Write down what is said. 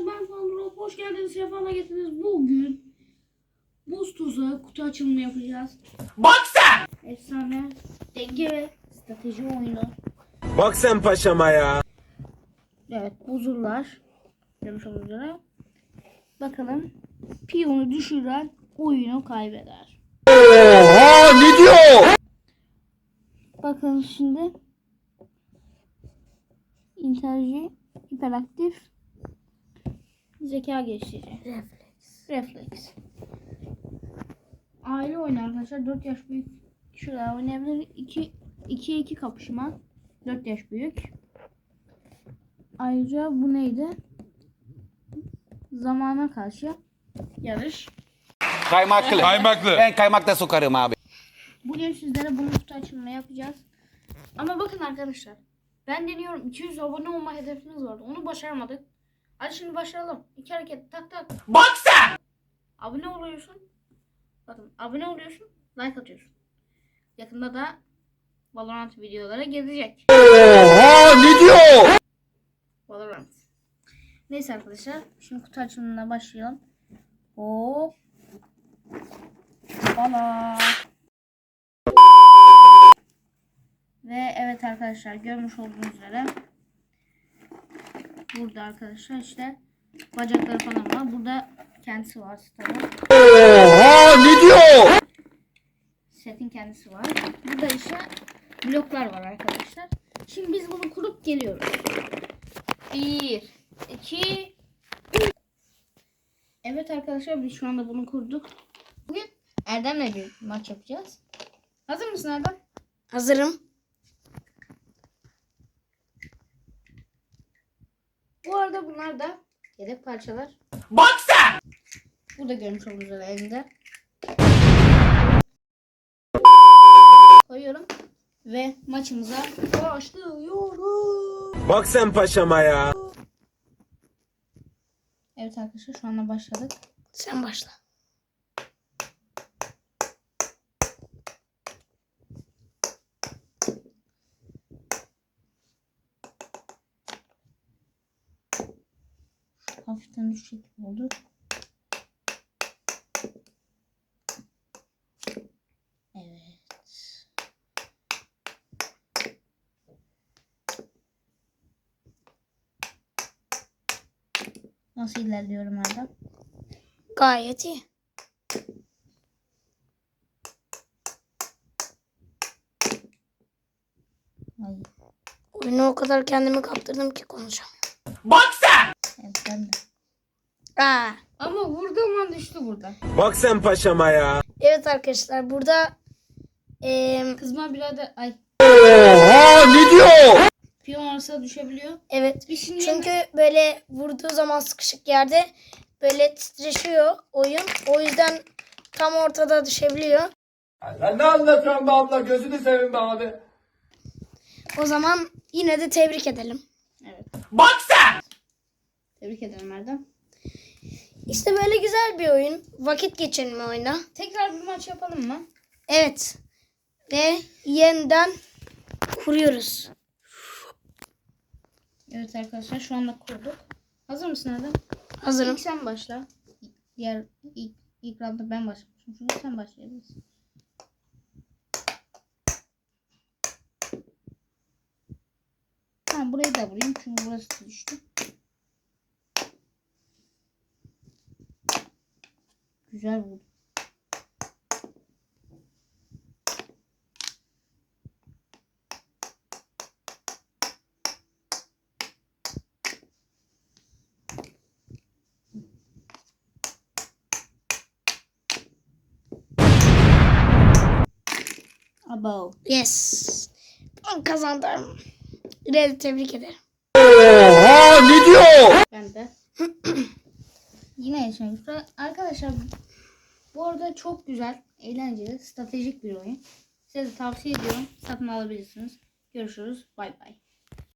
arkadaşlar ben Pandora. Hoş geldiniz. Sefalar getirdiniz. Bugün buz tuzağı kutu açılımı yapacağız. Bak sen! Efsane denge ve strateji oyunu. Bak sen paşama ya. Evet buzullar. Görmüş olduğunuz üzere. Bakalım piyonu düşüren oyunu kaybeder. Oha ne diyor? Bakın şimdi interji hiperaktif zeka geliştirici. Refleks. Refleks. Aile oyunu arkadaşlar 4 yaş büyük kişiler oynayabilir. 2 2'ye 2 kapışma. 4 yaş büyük. Ayrıca bu neydi? Zamana karşı yarış. Kaymaklı. Kaymaklı. Ben kaymakta sokarım abi. Bugün sizlere bunun kutu açılımı yapacağız. Ama bakın arkadaşlar. Ben deniyorum 200 abone olma hedefimiz vardı. Onu başaramadık. Hadi şimdi başlayalım. İki hareket tak tak. Bak sen! Abone oluyorsun. Bakın abone oluyorsun. Like atıyorsun. Yakında da Valorant videoları gelecek. Oha ne diyor? Valorant. Neyse arkadaşlar. Şimdi kutu açılımına başlayalım. Hop. Bala. Ve evet arkadaşlar görmüş olduğunuz üzere burada arkadaşlar işte bacakları falan var. Burada kendisi var tabii. Oha ne diyor? Setin kendisi var. Burada işte bloklar var arkadaşlar. Şimdi biz bunu kurup geliyoruz. Bir, iki. Evet arkadaşlar biz şu anda bunu kurduk. Bugün Erdem'le bir maç yapacağız. Hazır mısın Erdem? Hazırım. Bu arada bunlar da yedek parçalar. Bak sen! Burada görmüş olduğunuz üzere elinde. Koyuyorum. Ve maçımıza başlıyoruz. Bak sen paşama ya. Evet arkadaşlar şu anda başladık. Sen başla. Hafiften düşecek gibi oldu. Evet. Nasıl ilerliyorum Erdem? Gayet iyi. Oyunu o kadar kendimi kaptırdım ki konuşamıyorum. Bak sen! Ben de. Aa, Ama vurduğum an düştü burada. Bak sen paşama ya. evet arkadaşlar burada eee, Kızma birader ay Oha ne diyor? piyon arasına düşebiliyor. evet şimdi çünkü böyle vurduğu zaman sıkışık yerde böyle titreşiyor oyun. O yüzden tam ortada düşebiliyor. Sen ne anlatıyorsun be abla? Gözünü seveyim be abi. O zaman yine de tebrik edelim. Evet. Bak sen! Tebrik ederim Erdem. İşte böyle güzel bir oyun. Vakit geçirme oyunu. Tekrar bir maç yapalım mı? Evet. Ve yeniden kuruyoruz. Evet arkadaşlar şu anda kurduk. Hazır mısın Erdem? Hazırım. İlk sen başla. Diğer ilk, ilk roundda ben başlamışım. Şimdi sen başlayabilirsin. Tamam burayı da vurayım çünkü burası düştü. Güzel vurdu. Abo. Yes. Ben kazandım. De tebrik ederim. Oha ne diyor? Ben de. Yine yaşamış. Arkadaşlar bu arada çok güzel, eğlenceli, stratejik bir oyun. Size de tavsiye ediyorum. Satın alabilirsiniz. Görüşürüz. Bay bay.